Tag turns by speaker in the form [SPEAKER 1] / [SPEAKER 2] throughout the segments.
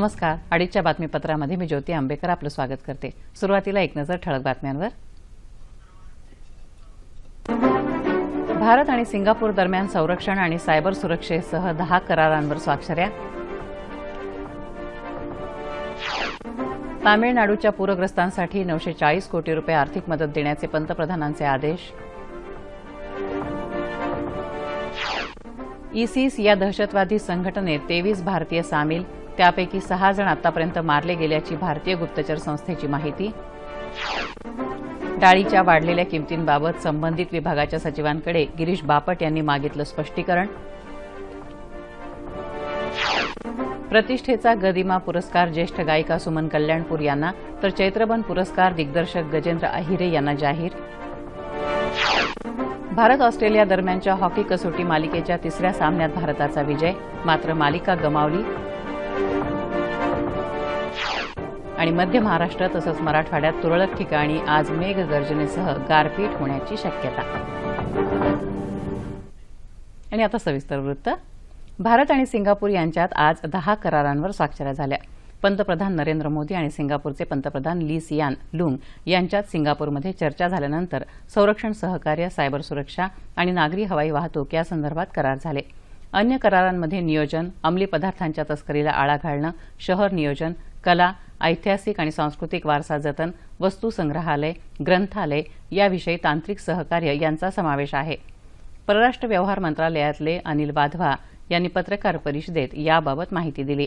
[SPEAKER 1] नमस्कार. अडीचच्या बातमीपत्रामध्ये मी ज्योती आंबेकर आपलं स्वागत करते. सुरुवातीला एक नजर ठळक बातम्यांवर. भारत आणि सिंगापूर दरम्यान संरक्षण आणि सायबर सुरक्षेसह दहा करारांवर स्वाक्षऱ्या. तामिळनाडूच्या पूरग्रस्तांसाठी नऊशे चाळीस कोटी रुपये आर्थिक मदत देण्याचे पंतप्रधानांचे आदेश. इसिस या दहशतवादी संघटनेत तेवीस भारतीय सामील त्यापैकी सहा जण आतापर्यंत मारले गेल्याची भारतीय गुप्तचर संस्थेची माहिती. डाळीच्या वाढलेल्या किमतींबाबत संबंधित विभागाच्या सचिवांकडे गिरीश बापट यांनी मागितलं स्पष्टीकरण. प्रतिष्ठेचा गदिमा पुरस्कार ज्येष्ठ गायिका सुमन कल्याणपूर यांना तर चैत्रबन पुरस्कार दिग्दर्शक गजेंद्र अहिरे यांना जाहीर. भारत ऑस्ट्रेलिया दरम्यानच्या हॉकी कसोटी मालिकेच्या तिसऱ्या सामन्यात भारताचा विजय मात्र मालिका गमावली. आणि मध्य महाराष्ट्र तसंच मराठवाड्यात तुरळक ठिकाणी आज मेघगर्जनेसह गारपीट होण्याची शक्यता. आणि आता सविस्तर वृत्त. भारत आणि सिंगापूर यांच्यात आज दहा करारांवर स्वाक्षऱ्या झाल्या. पंतप्रधान नरेंद्र मोदी आणि सिंगापूरचे पंतप्रधान ली सियान लुंग यांच्यात सिंगापूरमध्ये चर्चा झाल्यानंतर संरक्षण सहकार्य सायबर सुरक्षा आणि नागरी हवाई वाहतूक यासंदर्भात करार झाले. अन्य करारांमध्ये नियोजन अंमली पदार्थांच्या तस्करीला आळा घालणं शहर नियोजन कला ऐतिहासिक आणि सांस्कृतिक वारसा जतन वस्तू संग्रहालय ग्रंथालय याविषयी तांत्रिक सहकार्य यांचा समावेश आहे. परराष्ट्र व्यवहार मंत्रालयातले अनिल वाधवा यांनी पत्रकार परिषदेत याबाबत माहिती दिली.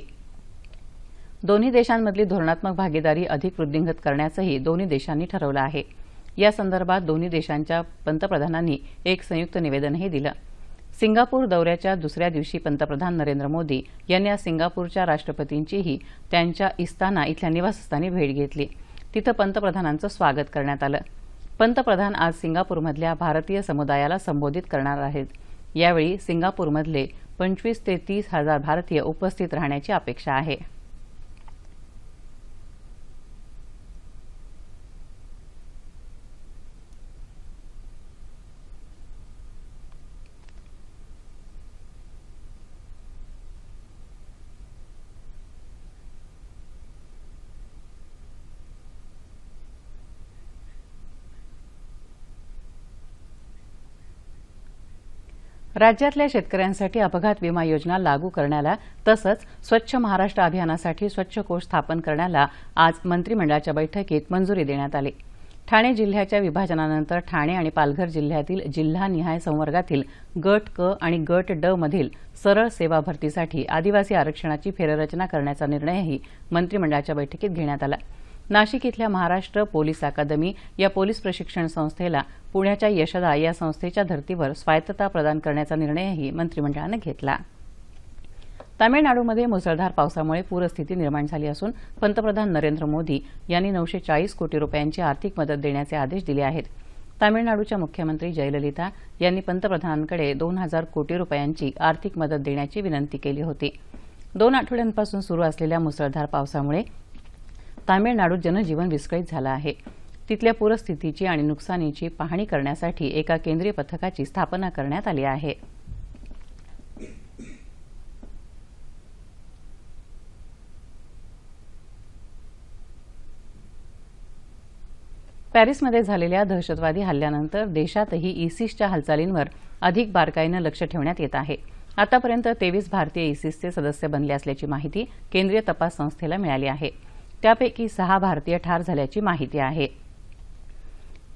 [SPEAKER 1] दोन्ही देशांमधली धोरणात्मक भागीदारी अधिक वृद्धिंगत करण्याचंही दोन्ही देशांनी ठरवलं आहे. या संदर्भात दोन्ही देशांच्या पंतप्रधानांनी एक संयुक्त निवेदनही दिलं. सिंगापूर दौऱ्याच्या दुसऱ्या दिवशी पंतप्रधान नरेंद्र मोदी यांनी आज सिंगापूरच्या राष्ट्रपतींचीही त्यांच्या इस्ताना इथल्या निवासस्थानी भेट घेतली. तिथं पंतप्रधानांचं स्वागत करण्यात आलं. पंतप्रधान आज सिंगापूरमधल्या भारतीय समुदायाला संबोधित करणार आहेत. यावेळी सिंगापूरमधले पंचवीस ते तीस हजार भारतीय उपस्थित राहण्याची अपेक्षा आहे. राज्यातल्या शेतकऱ्यांसाठी अपघात विमा योजना लागू करण्याला तसंच स्वच्छ महाराष्ट्र अभियानासाठी स्वच्छ कोष स्थापन करण्याला आज मंत्रिमंडळाच्या बैठकीत मंजुरी देण्यात आली. ठाणे जिल्ह्याच्या विभाजनानंतर ठाणे आणि पालघर जिल्ह्यातील जिल्हानिहाय संवर्गातील गट क आणि गट ड मधील सरळ सेवा भरतीसाठी आदिवासी आरक्षणाची फेररचना करण्याचा निर्णयही मंत्रिमंडळाच्या बैठकीत घेण्यात आला. नाशिक इथल्या महाराष्ट्र पोलीस अकादमी या पोलीस प्रशिक्षण संस्थेला पुण्याच्या यशदा या संस्थेच्या धर्तीवर स्वायत्तता प्रदान करण्याचा निर्णयही मंत्रिमंडळानं घेतला. तामिळनाडूमध्ये मुसळधार पावसामुळे पूरस्थिती निर्माण झाली असून पंतप्रधान नरेंद्र मोदी यांनी नऊशे चाळीस कोटी रुपयांची आर्थिक मदत देण्याचे आदेश दिले आहेत. तामिळनाडूच्या मुख्यमंत्री जयललिता यांनी पंतप्रधानांकडे दोन हजार कोटी रुपयांची आर्थिक मदत देण्याची विनंती केली होती. दोन आठवड्यांपासून सुरू असलेल्या मुसळधार पावसामुळे तामिळनाडूत जनजीवन विस्कळीत झालं आहे. तिथल्या पूरस्थितीची आणि नुकसानीची पाहणी करण्यासाठी एका केंद्रीय पथकाची स्थापना करण्यात आली आहे. पॅरिसमध्ये झालेल्या दहशतवादी हल्ल्यानंतर देशातही इसिसच्या हालचालींवर अधिक बारकाईनं लक्ष ठेवण्यात येत आहे. आतापर्यंत तेवीस भारतीय इसिसचे सदस्य बनले असल्याची माहिती केंद्रीय तपास संस्थेला मिळाली आहे. त्यापैकी सहा भारतीय ठार झाल्याची माहिती आहे.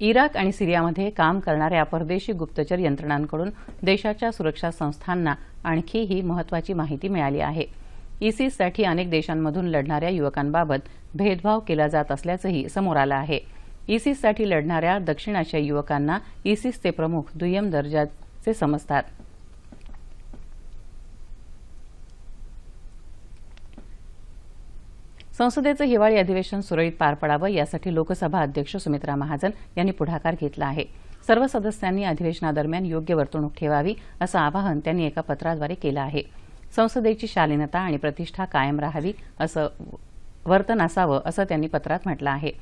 [SPEAKER 1] इराक आणि सिरियामध्ये काम करणाऱ्या परदेशी गुप्तचर यंत्रणांकडून देशाच्या सुरक्षा संस्थांना आणखीही महत्वाची माहिती मिळाली आहे. इसिससाठी अनेक देशांमधून लढणाऱ्या युवकांबाबत भेदभाव केला जात असल्याचंही समोर आलं आहे. इसिससाठी लढणाऱ्या दक्षिण आशियाई युवकांना इसिसचे प्रमुख दुय्यम दर्जाचे समजतात. संसदेचं हिवाळी अधिवेशन सुरळीत पार पडावं यासाठी लोकसभा अध्यक्ष सुमित्रा महाजन यांनी पुढाकार घेतला आहे. सर्व सदस्यांनी अधिवेशनादरम्यान योग्य वर्तणूक ठेवावी असं आवाहन त्यांनी एका पत्राद्वारे केलं आहे. संसदेची शालीनता आणि प्रतिष्ठा कायम राहावी असं वर्तन असावं असं त्यांनी पत्रात म्हटलं आहे.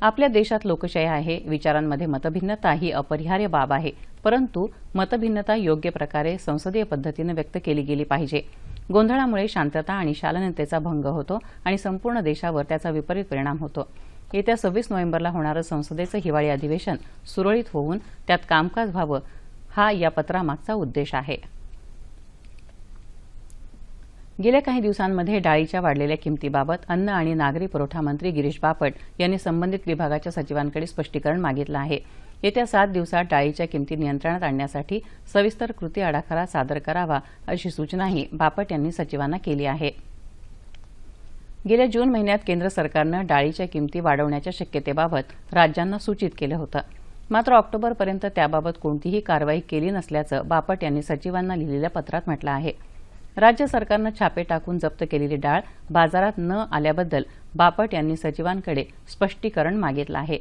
[SPEAKER 1] आपल्या देशात लोकशाही आहे विचारांमध्ये मतभिन्नता ही अपरिहार्य बाब आहे परंतु मतभिन्नता योग्य प्रकारे संसदीय पद्धतीनं व्यक्त केली गेली पाहिजे. गोंधळामुळे शांतता आणि शालनतेचा भंग होतो आणि संपूर्ण देशावर त्याचा विपरीत परिणाम होतो. येत्या सव्वीस नोव्हेंबरला होणारं संसदेचं हिवाळी अधिवेशन सुरळीत होऊन त्यात कामकाज व्हावं हा या पत्रामागचा उद्देश आहे. गेल्या काही दिवसांमध्ये डाळीच्या वाढलेल्या किमतीबाबत अन्न आणि नागरी पुरवठा मंत्री गिरीश बापट यांनी संबंधित विभागाच्या सचिवांकडे स्पष्टीकरण मागितलं आहे. येत्या सात दिवसात डाळीच्या किमती नियंत्रणात आणण्यासाठी सविस्तर कृती आराखडा सादर करावा अशी सूचनाही बापट यांनी सचिवांना केली आहे. गेल्या जून महिन्यात केंद्र सरकारनं डाळीच्या किमती वाढवण्याच्या शक्यतेबाबत राज्यांना सूचित केलं होतं. मात्र ऑक्टोबरपर्यंत त्याबाबत कोणतीही कारवाई केली नसल्याचं बापट यांनी सचिवांना लिहिलेल्या पत्रात म्हटलं आहे. राज्य सरकारनं छापे टाकून जप्त केलेली डाळ बाजारात न आल्याबद्दल बापट यांनी सचिवांकडे स्पष्टीकरण मागितलं आहे.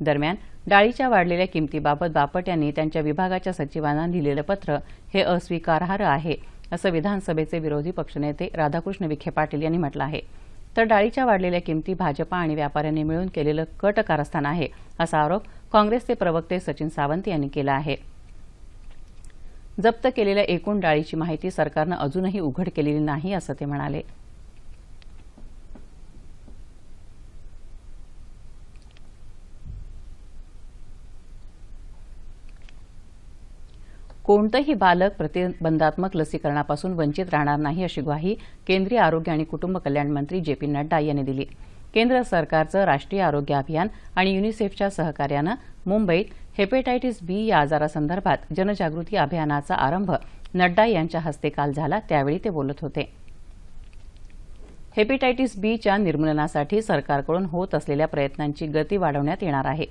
[SPEAKER 1] दरम्यान डाळीच्या वाढलेल्या किमतीबाबत बापट यांनी त्यांच्या विभागाच्या सचिवांना लिहिलेलं पत्र हे अस्वीकारार्ह आहे असं विधानसभेचे विरोधी पक्षनेते राधाकृष्ण विखे पाटील यांनी म्हटलं आहे. तर डाळीच्या वाढलेल्या किमती भाजपा आणि व्यापाऱ्यांनी मिळून केलेलं कट कारस्थान आहे असा आरोप काँग्रेसचे प्रवक्ते सचिन सावंत यांनी केला आहे. जप्त केलेल्या एकूण डाळीची माहिती सरकारनं अजूनही उघड केलेली नाही असं ते म्हणाले. कोणतंही बालक प्रतिबंधात्मक लसीकरणापासून वंचित राहणार नाही अशी ग्वाही केंद्रीय आरोग्य आणि कुटुंब कल्याण मंत्री जे पी नड्डा यांनी दिली. केंद्र सरकारचं राष्ट्रीय आरोग्य अभियान आणि युनिसेफच्या सहकार्यानं मुंबईत हेपेटायटिस बी या आजारासंदर्भात जनजागृती अभियानाचा आरंभ नड्डा यांच्या हस्ते काल झाला त्यावेळी ते बोलत होते. हेपेटायटिस बीच्या निर्मूलनासाठी सरकारकडून होत असलेल्या प्रयत्नांची गती वाढवण्यात येणार आहे.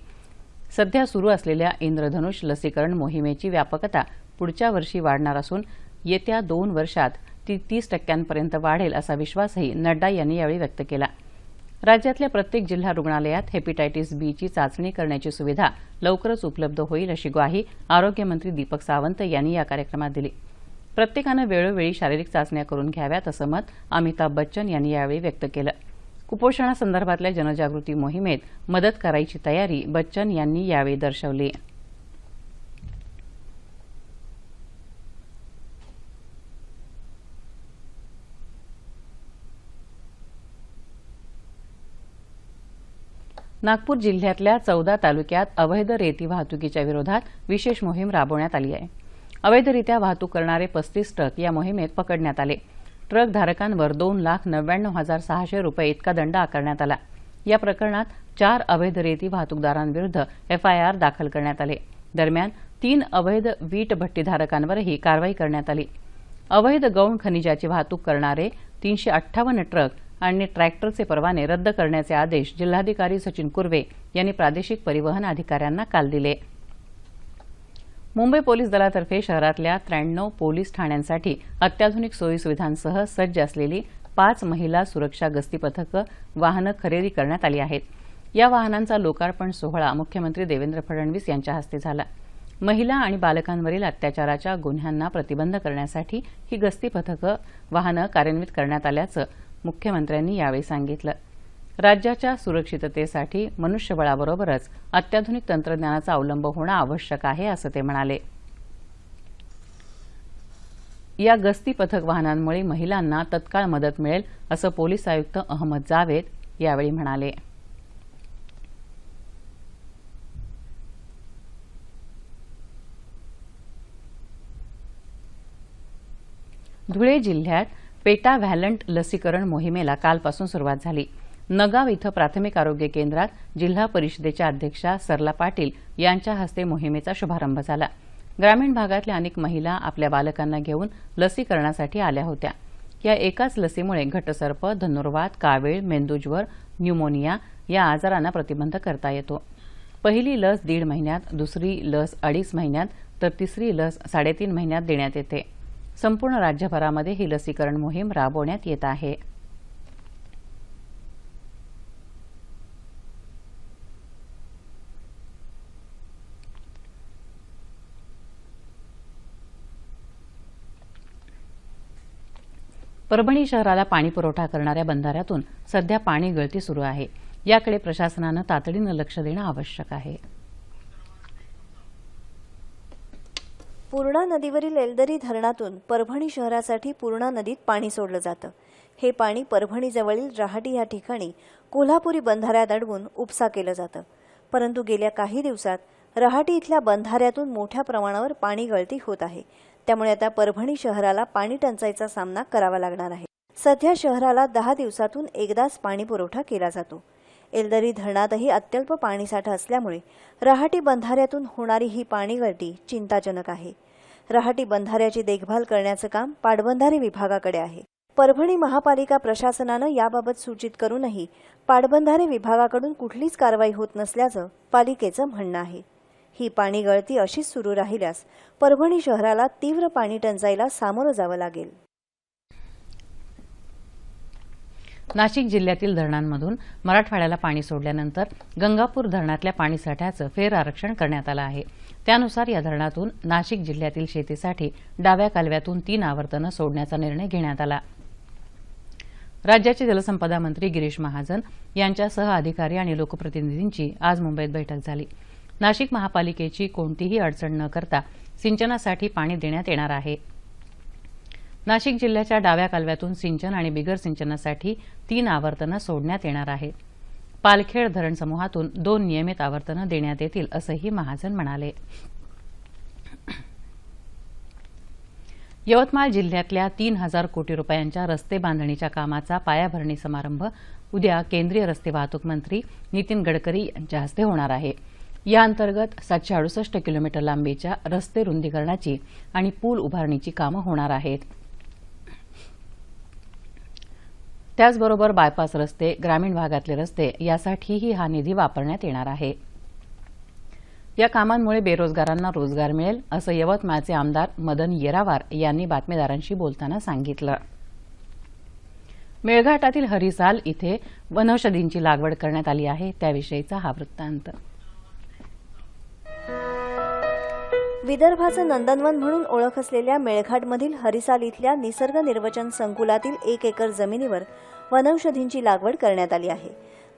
[SPEAKER 1] सध्या सुरू असलेल्या इंद्रधनुष लसीकरण मोहिमेची व्यापकता पुढच्या वर्षी वाढणार असून येत्या दोन वर्षात ती तीस टक्क्यांपर्यंत वाढेल असा विश्वासही नड्डा यांनी यावेळी व्यक्त केला. राज्यातल्या प्रत्येक जिल्हा रुग्णालयात हेपिटायटिस बीची चाचणी करण्याची सुविधा लवकरच उपलब्ध होईल अशी ग्वाही आरोग्यमंत्री दीपक सावंत यांनी या कार्यक्रमात दिली. प्रत्येकानं वेळोवेळी शारीरिक चाचण्या करून घ्याव्यात असं मत अमिताभ बच्चन यांनी यावेळी व्यक्त केलं. कुपोषणासंदर्भातल्या जनजागृती मोहिमेत मदत करायची तयारी बच्चन यांनी यावेळी दर्शवली. नागपूर जिल्ह्यातल्या चौदा तालुक्यात अवैध रेती वाहतुकीच्या विरोधात विशेष मोहीम राबवण्यात आली आहे. अवैधरित्या वाहतूक करणारे पस्तीस ट्रक या मोहिमेत पकडण्यात आले. ट्रक धारकांवर दोन लाख नव्याण्णव हजार सहाशे रुपये इतका दंड आकारण्यात आला. या प्रकरणात चार अवैध रेती वाहतूकदारांविरुद्ध एफआयआर दाखल करण्यात आले. दरम्यान तीन अवैध वीट भट्टीधारकांवरही कारवाई करण्यात आली. अवैध गौण खनिजाची वाहतूक करणारे तीनशे अठ्ठावन्न ट्रक आणि ट्रॅक्टरचे परवाने रद्द करण्याचे आदेश जिल्हाधिकारी सचिन कुर्वे यांनी प्रादेशिक परिवहन अधिकाऱ्यांना काल दिले. मुंबई पोलीस दलातर्फे शहरातल्या त्र्याण्णव पोलीस ठाण्यांसाठी अत्याधुनिक सोयीसुविधांसह सज्ज असलेली पाच महिला सुरक्षा गस्ती पथकं वाहनं खरेदी करण्यात आली आहेत. या वाहनांचा लोकार्पण सोहळा मुख्यमंत्री देवेंद्र फडणवीस यांच्या हस्ते झाला. महिला आणि बालकांवरील अत्याचाराच्या गुन्ह्यांना प्रतिबंध करण्यासाठी ही गस्ती पथकं वाहनं कार्यान्वित करण्यात आल्याचं मुख्यमंत्र्यांनी यावेळी सांगितलं. राज्याच्या सुरक्षिततेसाठी मनुष्यबळाबरोबरच अत्याधुनिक तंत्रज्ञानाचा अवलंब होणं आवश्यक आहे असं ते म्हणाले. या गस्ती पथक वाहनांमुळे महिलांना तत्काळ मदत मिळेल असं पोलीस आयुक्त अहमद जावेद यावेळी म्हणाले. धुळे जिल्ह्यात पेटा व्हॅलंट लसीकरण मोहिमेला कालपासून सुरुवात झाली. नगाव इथं प्राथमिक आरोग्य केंद्रात जिल्हा परिषदेच्या अध्यक्षा सरला पाटील यांच्या हस्ते मोहिमेचा शुभारंभ झाला. ग्रामीण भागातल्या अनेक महिला आपल्या बालकांना घेऊन लसीकरणासाठी आल्या होत्या. या एकाच लसीमुळे घटसर्प धनुर्वात कावीळ मेंदूज्वर न्यूमोनिया या आजारांना प्रतिबंध करता येतो. पहिली लस दीड महिन्यात दुसरी लस अडीच महिन्यात तर तिसरी लस साडेतीन महिन्यात देण्यात येते. संपूर्ण राज्यभरामध्ये ही लसीकरण मोहीम राबवण्यात येत आहे. परभणी शहराला पाणी पुरवठा करणाऱ्या बंधाऱ्यातून सध्या पाणी गळती सुरू आहे. याकडे प्रशासनानं तातडीनं लक्ष देणं आवश्यक आहे.
[SPEAKER 2] पूर्णा नदीवरील एलदरी धरणातून परभणी शहरासाठी पूर्णा नदीत पाणी सोडलं जातं. हे पाणी परभणीजवळील रहाटी या ठिकाणी कोल्हापुरी बंधाऱ्यात अडवून उपसा केलं जातं. परंतु गेल्या काही दिवसात रहाटी इथल्या बंधाऱ्यातून मोठ्या प्रमाणावर पाणी गळती होत आहे. त्यामुळे आता परभणी शहराला पाणी टंचाईचा सामना करावा लागणार आहे. सध्या शहराला दहा दिवसातून एकदाच पाणी पुरवठा केला जातो. एलदरी धरणातही अत्यल्प पाणीसाठा असल्यामुळे रहाटी बंधाऱ्यातून होणारी ही पाणीगळती चिंताजनक आहे. रहाटी बंधाऱ्याची देखभाल करण्याचं काम पाटबंधारे विभागाकडे आहे. परभणी महापालिका प्रशासनानं याबाबत सूचित करूनही पाटबंधारे विभागाकडून कुठलीच कारवाई होत नसल्याचं पालिकेचं म्हणणं आहे. ही पाणी गळती अशीच सुरू राहिल्यास परभणी शहराला तीव्र पाणी टंचाईला सामोरं जावं लागेल.
[SPEAKER 1] नाशिक जिल्ह्यातील धरणांमधून मराठवाड्याला पाणी सोडल्यानंतर गंगापूर धरणातल्या पाणीसाठ्याचं फेर आरक्षण करण्यात आलं आहे. त्यानुसार या धरणातून नाशिक जिल्ह्यातील शेतीसाठी डाव्या कालव्यातून तीन आवर्तनं सोडण्याचा निर्णय घेण्यात आला. राज्याचे जलसंपदा मंत्री गिरीश महाजन यांच्यासह अधिकारी आणि लोकप्रतिनिधींची आज मुंबईत बैठक झाली. नाशिक महापालिकेची कोणतीही अडचण न करता सिंचनासाठी पाणी देण्यात येणार आहे. नाशिक जिल्ह्याच्या डाव्या कालव्यातून सिंचन आणि बिगर सिंचनासाठी तीन आवर्तनं सोडण्यात येणार आहेत पालखेड धरण समूहातून दोन नियमित आवर्तनं देण्यात येतील असंही महाजन म्हणाले. यवतमाळ जिल्ह्यातल्या तीन हजार कोटी रुपयांच्या रस्ते बांधणीच्या कामाचा पायाभरणी समारंभ उद्या केंद्रीय रस्ते वाहतूक मंत्री नितीन गडकरी यांच्या हस्ते होणार आहे. या अंतर्गत सातशे अडुसष्ट किलोमीटर लांबीच्या रस्ते रुंदीकरणाची आणि पूल उभारणीची कामं होणार आहेत. त्याचबरोबर बायपास रस्ते ग्रामीण भागातले रस्ते यासाठीही हा निधी वापरण्यात येणार आहे. या कामांमुळे बेरोजगारांना रोजगार मिळेल असं यवतमाळचे आमदार मदन येरावार यांनी बातमीदारांशी बोलताना सांगितलं. मेळघाटातील हरिसाल इथे वनौषधींची लागवड करण्यात आली आहे त्याविषयीचा हा वृत्तांत.
[SPEAKER 2] विदर्भाचं नंदनवन म्हणून ओळख असलेल्या मेळघाटमधील हरिसाल इथल्या निसर्ग निर्वचन संकुलातील एक एकर जमिनीवर वनौषधींची लागवड करण्यात आली आहे.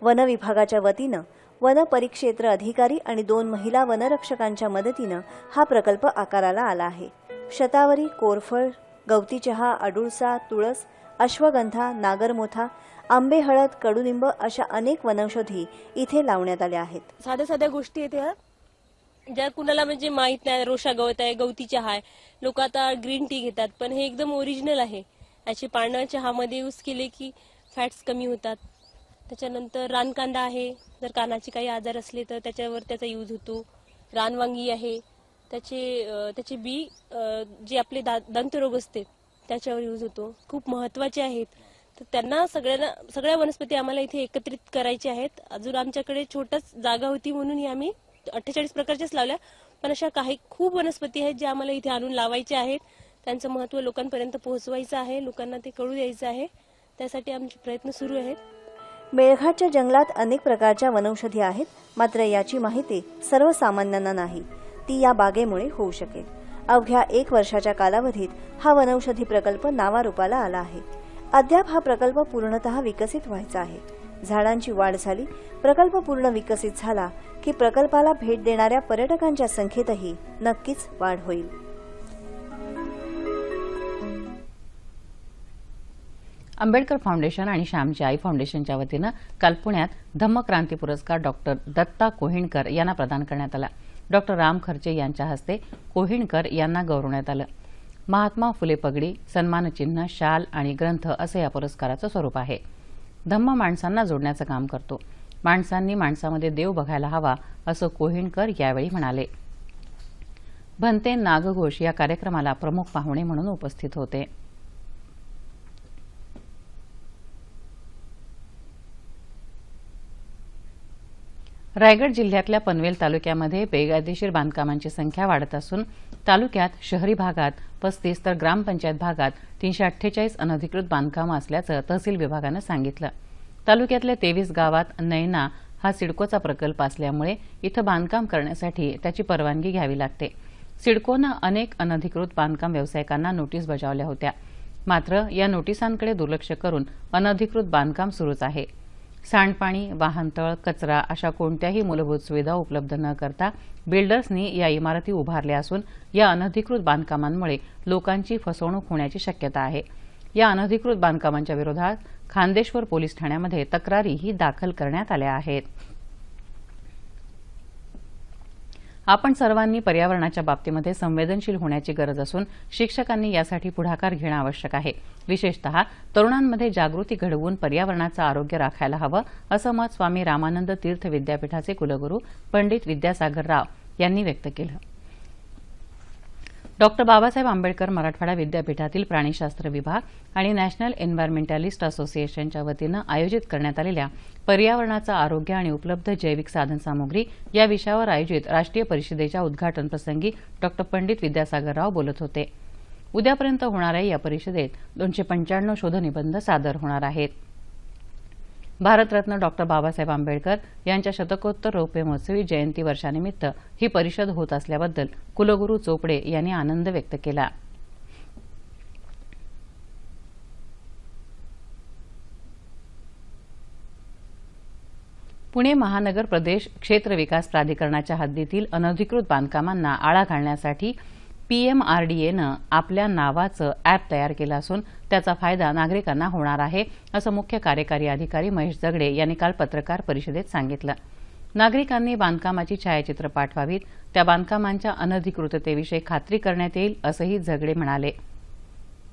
[SPEAKER 2] वन विभागाच्या वतीनं वन परिक्षेत्र अधिकारी आणि दोन महिला वनरक्षकांच्या मदतीनं हा प्रकल्प आकाराला आला आहे. शतावरी कोरफळ गवती चहा अडुळसा तुळस अश्वगंधा नागरमोथा आंबे हळद कडुनिंब अशा अनेक वनौषधी इथे लावण्यात आल्या आहेत.
[SPEAKER 3] साध्या साध्या गोष्टी इथे ज्या कुणाला म्हणजे माहीत नाही रोषा गवत आहे गवती चहा आहे. लोक आता ग्रीन टी घेतात पण हे एकदम ओरिजिनल आहे. याचे पानं चहामध्ये यूज केले की फॅट्स कमी होतात. त्याच्यानंतर रानकांदा आहे. जर कानाचे काही आजार असले तर त्याच्यावर त्याचा यूज होतो. रानवांगी आहे. त्याचे त्याचे बी जे आपले दा- दंतरोग असते त्याच्यावर यूज होतो. खूप महत्त्वाचे आहेत. तर त्यांना सगळ्यांना सगळ्या वनस्पती आम्हाला इथे एकत्रित करायचे आहेत. अजून आमच्याकडे छोटच जागा होती म्हणून ही आम्ही अठ्ठेचाळीस प्रकारच्याच लावल्या. पण अशा काही खूप वनस्पती आहेत ज्या आम्हाला इथे आणून लावायच्या आहेत. त्यांचं महत्त्व लोकांपर्यंत पोहोचवायचं आहे. लोकांना ते कळू द्यायचं आहे. त्यासाठी आमचे प्रयत्न सुरू आहेत.
[SPEAKER 2] मेळघाटच्या जंगलात अनेक प्रकारच्या वनौषधी आहेत. मात्र याची माहिती सर्वसामान्यांना नाही. ती या बागेमुळे होऊ शकेल. अवघ्या एक वर्षाच्या कालावधीत हा वनौषधी प्रकल्प नावारूपाला आला आहे. अद्याप हा प्रकल्प पूर्णतः विकसित व्हायचा आहे. झाडांची वाढ झाली. प्रकल्प पूर्ण विकसित झाला. की प्रकल्पाला भेट देणाऱ्या पर्यटकांच्या संख्येतही नक्कीच वाढ होईल.
[SPEAKER 1] आंबेडकर फाउंडेशन आणि श्यामची आई फाउंडेशनच्या वतीनं काल पुण्यात धम्मक्रांती पुरस्कार डॉक्टर दत्ता कोहिणकर यांना प्रदान करण्यात आला. डॉक्टर राम खर्चे यांच्या हस्ते कोहिणकर यांना गौरवण्यात आलं. महात्मा फुले पगडी सन्मानचिन्ह शाल आणि ग्रंथ असं या पुरस्काराचं स्वरूप आहे. धम्म माणसांना जोडण्याचं काम करतो. माणसांनी माणसामध्ये देव बघायला हवा असं कोहिणकर यावेळी म्हणाले. भंते नागघोष या कार्यक्रमाला प्रमुख पाहुणे म्हणून उपस्थित होते. रायगड जिल्ह्यातल्या पनवेल तालुक्यामध्ये बेकायदेशीर बांधकामांची संख्या वाढत असून तालुक्यात शहरी भागात पस्तीस तर ग्रामपंचायत भागात तीनशे अठ्ठेचाळीस अनधिकृत बांधकामं असल्याचं तहसील विभागानं सांगितलं. तालुक्यातल्या तेवीस गावात नैना हा सिडकोचा प्रकल्प असल्यामुळे इथं बांधकाम करण्यासाठी त्याची परवानगी घ्यावी लागते. सिडकोनं अनेक अनधिकृत बांधकाम व्यावसायिकांना नोटीस बजावल्या होत्या. मात्र या नोटिसांकडे दुर्लक्ष करून अनधिकृत बांधकाम सुरूच आहे. सांडपाणी वाहनतळ कचरा अशा कोणत्याही मूलभूत सुविधा उपलब्ध न करता बिल्डर्सनी या इमारती उभारल्या असून या अनधिकृत बांधकामांमुळे लोकांची फसवणूक होण्याची शक्यता आहे. या अनधिकृत बांधकामांच्या विरोधात खांदेश्वर पोलीस ठाण्यामध्ये तक्रारीही दाखल करण्यात आल्या आहेत. आपण सर्वांनी पर्यावरणाच्या बाबतीमध्ये संवेदनशील होण्याची गरज असून शिक्षकांनी यासाठी पुढाकार घेणं आवश्यक आहे. विशेषतः तरुणांमध्ये जागृती घडवून पर्यावरणाचं आरोग्य राखायला हवं असं मत स्वामी रामानंद तीर्थ विद्यापीठाचे कुलगुरू पंडित विद्यासागर राव यांनी व्यक्त केलं. डॉक्टर बाबासाहेब आंबेडकर मराठवाडा विद्यापीठातील प्राणीशास्त्र विभाग आणि नॅशनल एन्व्हायरमेंटॅलिस्ट असोसिएशनच्या वतीनं आयोजित करण्यात आलेल्या पर्यावरणाचं आरोग्य आणि उपलब्ध जैविक साधनसामुग्री या विषयावर आयोजित राष्ट्रीय परिषदेच्या उद्घाटनप्रसंगी डॉक्टर पंडित विद्यासागर राव बोलत होते. उद्यापर्यंत होणाऱ्या या परिषदेत दोनशे पंच्याण्णव शोधनिबंध सादर होणार आहेत. भारतरत्न डॉक्टर बाबासाहेब आंबेडकर यांच्या शतकोत्तर रौप्य महोत्सवी जयंती वर्षानिमित्त ही परिषद होत असल्याबद्दल कुलगुरू चोपडे यांनी आनंद व्यक्त केला. पुणे महानगर प्रदेश क्षेत्र विकास प्राधिकरणाच्या हद्दीतील अनधिकृत बांधकामांना आळा घालण्यासाठी पीएमआरडीएनं आपल्या नावाचं अॅप तयार केलं असून त्याचा फायदा नागरिकांना होणार आहे असं मुख्य कार्यकारी अधिकारी महेश जगडे यांनी काल पत्रकार परिषदेत सांगितलं. नागरिकांनी बांधकामाची छायाचित्र पाठवावीत त्या बांधकामांच्या अनधिकृततेविषयी खात्री करण्यात येईल असंही झगडे म्हणाले.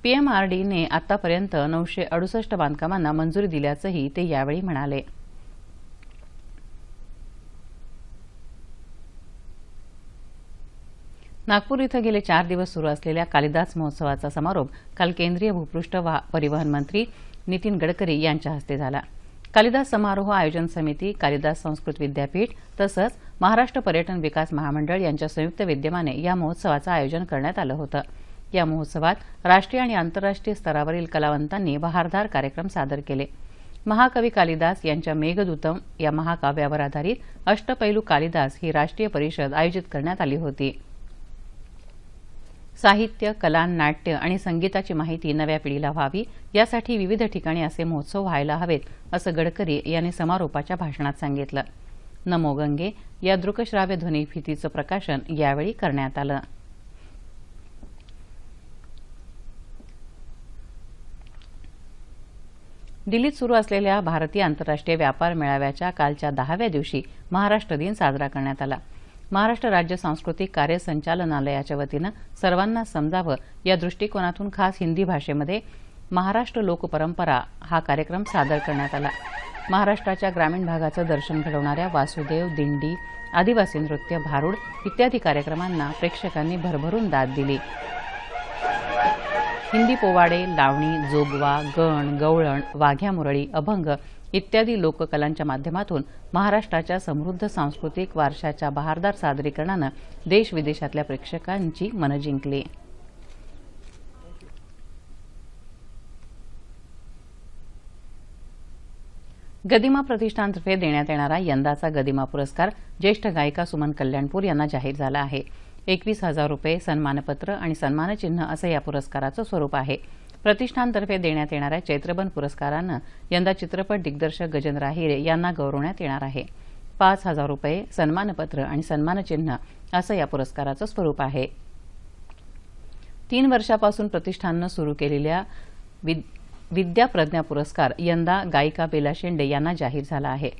[SPEAKER 1] पीएमआरडीने आतापर्यंत नऊशे अडुसष्ट बांधकामांना मंजुरी दिल्याचंही ते यावेळी म्हणाले. नागपूर इथं गेले चार दिवस सुरू असलेल्या कालिदास महोत्सवाचा समारोप काल केंद्रीय भूपृष्ठ वा- परिवहन मंत्री नितीन गडकरी यांच्या हस्ते झाला. कालिदास समारोह आयोजन समिती कालिदास संस्कृत विद्यापीठ तसंच महाराष्ट्र पर्यटन विकास महामंडळ यांच्या संयुक्त विद्यमाने या महोत्सवाचं आयोजन करण्यात आलं होतं. या महोत्सवात राष्ट्रीय आणि आंतरराष्ट्रीय स्तरावरील कलावंतांनी बहारदार कार्यक्रम सादर केले. महाकवी कालिदास यांच्या मेघदूतम या महाकाव्यावर आधारित अष्टपैलू कालिदास ही राष्ट्रीय परिषद आयोजित करण्यात आली होती. साहित्य कला नाट्य आणि संगीताची माहिती नव्या पिढीला व्हावी. यासाठी विविध ठिकाणी असे महोत्सव व्हायला हवेत असं गडकरी यांनी समारोपाच्या भाषणात सांगितलं. नमो गंगे या दृकश्राव्य ध्वनिफितीचं प्रकाशन यावेळी करण्यात आलं. दिल्लीत सुरू असलेल्या भारतीय आंतरराष्ट्रीय व्यापार मेळाव्याच्या कालच्या दहाव्या दिवशी महाराष्ट्र दिन साजरा करण्यात आला. महाराष्ट्र राज्य सांस्कृतिक कार्य संचालनालयाच्या वतीनं सर्वांना समजावं या दृष्टिकोनातून खास हिंदी भाषेमध्ये महाराष्ट्र लोकपरंपरा हा कार्यक्रम सादर करण्यात आला. महाराष्ट्राच्या ग्रामीण भागाचं दर्शन घडवणाऱ्या वासुदेव दिंडी आदिवासी नृत्य भारूड इत्यादी कार्यक्रमांना प्रेक्षकांनी भरभरून दाद दिली. हिंदी पोवाडे लावणी जोगवा गण गवळण वाघ्या मुरळी अभंग इत्यादी लोककलांच्या माध्यमातून महाराष्ट्राच्या समृद्ध सांस्कृतिक वारशाच्या बहारदार सादरीकरणानं देश विदेशातल्या प्रेक्षकांची मनं जिंकली. गदिमा प्रतिष्ठानतर्फे देण्यात येणारा यंदाचा गदिमा पुरस्कार ज्येष्ठ गायिका सुमन कल्याणपूर यांना जाहीर झाला आहे. एकवीस हजार रुपये सन्मानपत्र आणि सन्मानचिन्ह असं या पुरस्काराचं स्वरूप आहे. प्रतिष्ठानतर्फे देण्यात येणाऱ्या चैत्रबन पुरस्कारानं यंदा चित्रपट दिग्दर्शक गजेंद्र आहिरे यांना गौरवण्यात येणार आहे. पाच हजार रुपये सन्मानपत्र आणि सन्मानचिन्ह असं या पुरस्काराचं स्वरूप आहे. तीन वर्षापासून प्रतिष्ठाननं सुरू केलेल्या विद- विद्या प्रज्ञा पुरस्कार यंदा गायिका बेला शेंडे यांना जाहीर झाला आहे.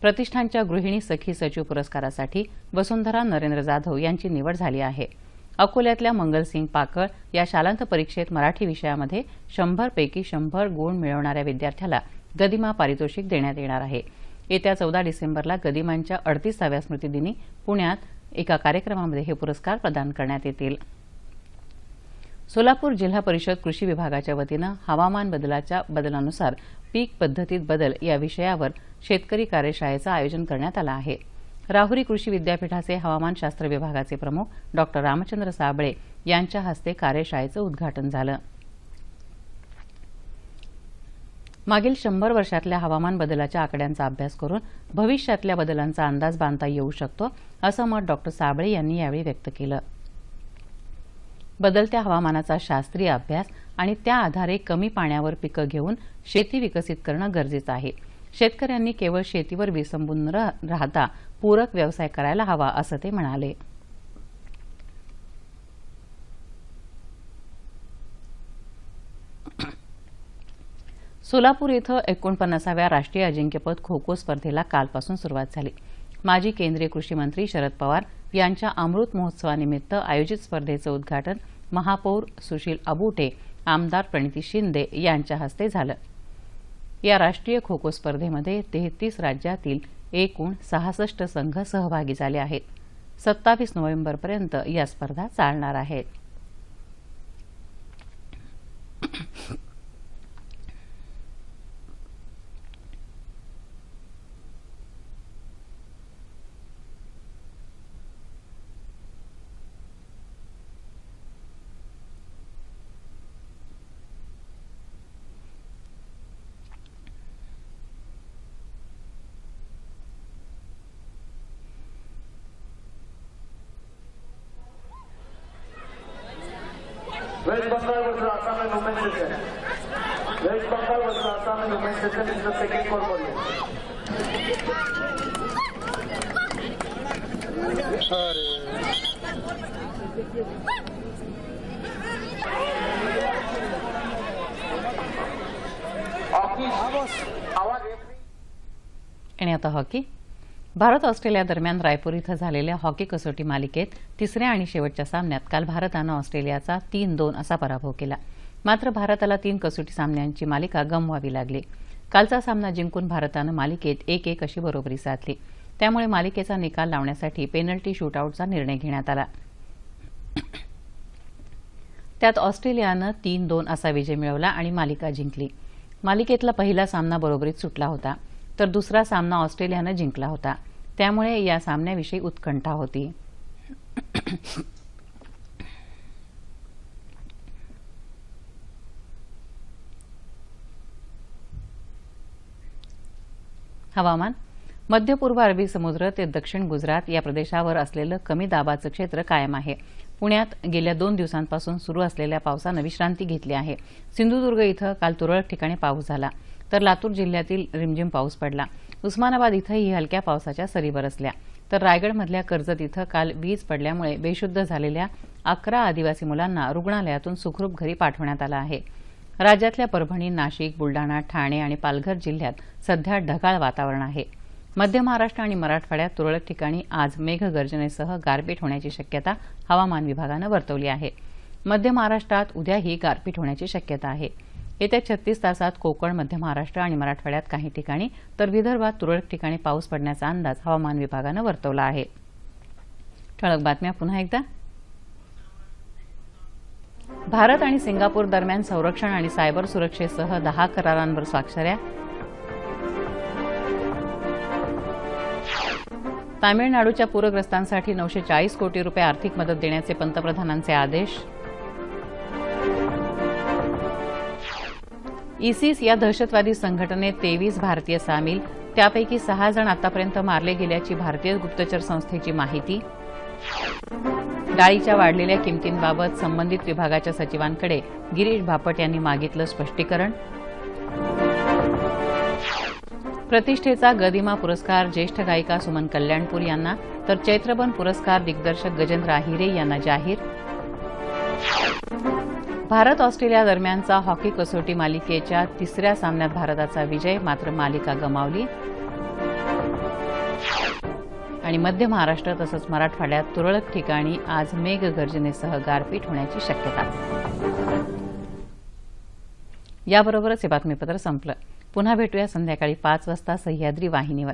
[SPEAKER 1] प्रतिष्ठानच्या गृहिणी सखी सचिव पुरस्कारासाठी वसुंधरा नरेंद्र जाधव यांची निवड झाली आहे. अकोल्यातल्या मंगलसिंग पाकळ या शालांत परीक्षेत मराठी विषयामध्ये शंभरपैकी शंभर गुण मिळवणाऱ्या विद्यार्थ्याला गदिमा पारितोषिक देण्यात येणार आहे. येत्या चौदा डिसेंबरला गदिमांच्या अडतीसाव्या स्मृतिदिनी पुण्यात एका कार्यक्रमामध्ये हे पुरस्कार प्रदान करण्यात येतील. सोलापूर जिल्हा परिषद कृषी विभागाच्या वतीनं हवामान बदलाच्या बदलानुसार पीक पद्धतीत बदल या विषयावर शेतकरी कार्यशाळेचं आयोजन करण्यात आलं आहे. राहुरी कृषी विद्यापीठाचे हवामानशास्त्र विभागाचे प्रमुख डॉक्टर रामचंद्र साबळे यांच्या हस्ते कार्यशाळेचं उद्घाटन झालं. मागील शंभर वर्षातल्या हवामान बदलाच्या आकड्यांचा अभ्यास करून भविष्यातल्या बदलांचा अंदाज बांधता येऊ शकतो असं मत डॉक्टर साबळे यांनी यावेळी व्यक्त केलं. बदलत्या हवामानाचा शास्त्रीय अभ्यास आणि त्या आधारे कमी पाण्यावर पिकं घेऊन शेती विकसित करणं गरजेचं आहे. शेतकऱ्यांनी केवळ शेतीवर विसंबून न राहता पूरक व्यवसाय करायला हवा असं ते म्हणाले. सोलापूर इथं एकोणपन्नासाव्या राष्ट्रीय अजिंक्यपद खो खो स्पर्धेला कालपासून सुरुवात झाली. माजी केंद्रीय कृषी मंत्री शरद पवार यांच्या अमृत महोत्सवानिमित्त आयोजित स्पर्धेचं उद्घाटन महापौर सुशील अबुटे आमदार प्रणिती शिंदे यांच्या हस्ते झालं. या राष्ट्रीय खो खो स्पर्धेमध्ये तेहतीस राज्यातील एकूण सहासष्ट संघ सहभागी झाले आहेत. सत्तावीस नोव्हेंबरपर्यंत या स्पर्धा चालणार आहेत. आणि आता हॉकी. भारत ऑस्ट्रेलिया दरम्यान रायपूर इथं झालेल्या हॉकी कसोटी मालिकेत तिसऱ्या आणि शेवटच्या सामन्यात काल भारतानं ऑस्ट्रेलियाचा तीन दोन असा पराभव केला. मात्र भारताला तीन कसोटी सामन्यांची मालिका गमवावी लागली. कालचा सामना जिंकून भारतानं मालिकेत एक एक अशी बरोबरी साधली. त्यामुळे मालिकेचा निकाल लावण्यासाठी पेनल्टी शूटआउटचा निर्णय घेण्यात आला. त्यात ऑस्ट्रेलियानं तीन दोन असा विजय मिळवला आणि मालिका जिंकली. मालिकेतला पहिला सामना बरोबरीत सुटला होता तर दुसरा सामना ऑस्ट्रेलियानं जिंकला होता. त्यामुळे या सामन्याविषयी उत्कंठा होती. हवामान. मध्य पूर्व अरबी समुद्र ते दक्षिण गुजरात या प्रदेशावर असलेलं कमी दाबाचं क्षेत्र कायम आहे. पुण्यात गेल्या दोन दिवसांपासून सुरू असलेल्या पावसानं विश्रांती घेतली आहे. सिंधुदुर्ग इथं काल तुरळक ठिकाणी पाऊस झाला. तर लातूर जिल्ह्यातील रिमझिम पाऊस पडला. उस्मानाबाद इथंही हलक्या पावसाच्या सरी बरसल्या. तर रायगडमधल्या कर्जत इथं काल वीज पडल्यामुळे बेशुद्ध झालेल्या अकरा आदिवासी मुलांना रुग्णालयातून सुखरूप घरी पाठवण्यात आलं आहे. राज्यातल्या परभणी नाशिक बुलडाणा ठाणे आणि पालघर जिल्ह्यात सध्या ढगाळ वातावरण आहे. मध्य महाराष्ट्र आणि मराठवाड्यात तुरळक ठिकाणी आज मेघगर्जनेसह गारपीट होण्याची शक्यता हवामान विभागानं वर्तवली आहे. मध्य महाराष्ट्रात उद्याही गारपीट होण्याची शक्यता आहे. येत्या छत्तीस तासात कोकण मध्य महाराष्ट्र आणि मराठवाड्यात काही ठिकाणी तर विदर्भात तुरळक ठिकाणी पाऊस पडण्याचा अंदाज हवामान विभागानं वर्तवला आहे. ठळक बातम्या पुन्हा एकदा. भारत आणि सिंगापूर दरम्यान संरक्षण आणि सायबर सुरक्षेसह दहा करारांवर स्वाक्षऱ्या. तामिळनाडूच्या पूरग्रस्तांसाठी नऊशे चाळीस कोटी रुपये आर्थिक मदत देण्याचे पंतप्रधानांचे आदेश. इसिस या दहशतवादी संघटनेत तेवीस भारतीय सामील त्यापैकी सहा जण आतापर्यंत मारले गेल्याची भारतीय गुप्तचर संस्थेची माहिती. डाळीच्या वाढलेल्या किमतींबाबत संबंधित विभागाच्या सचिवांकडे गिरीश बापट यांनी मागितलं स्पष्टीकरण. प्रतिष्ठेचा गदिमा पुरस्कार ज्येष्ठ गायिका सुमन कल्याणपूर यांना तर चैत्रबन पुरस्कार दिग्दर्शक गजेंद्र आहिरे यांना जाहीर. भारत ऑस्ट्रेलिया दरम्यानचा हॉकी कसोटी मालिकेच्या तिसऱ्या सामन्यात भारताचा विजय मात्र मालिका गमावली. आणि मध्य महाराष्ट्र तसंच मराठवाड्यात तुरळक ठिकाणी आज मेघगर्जनेसह गारपीट होण्याची शक्यता. याबरोबरच हे बातमीपत्र संपलं. पुन्हा भेटूया संध्याकाळी पाच वाजता सह्याद्री वाहिनीवर.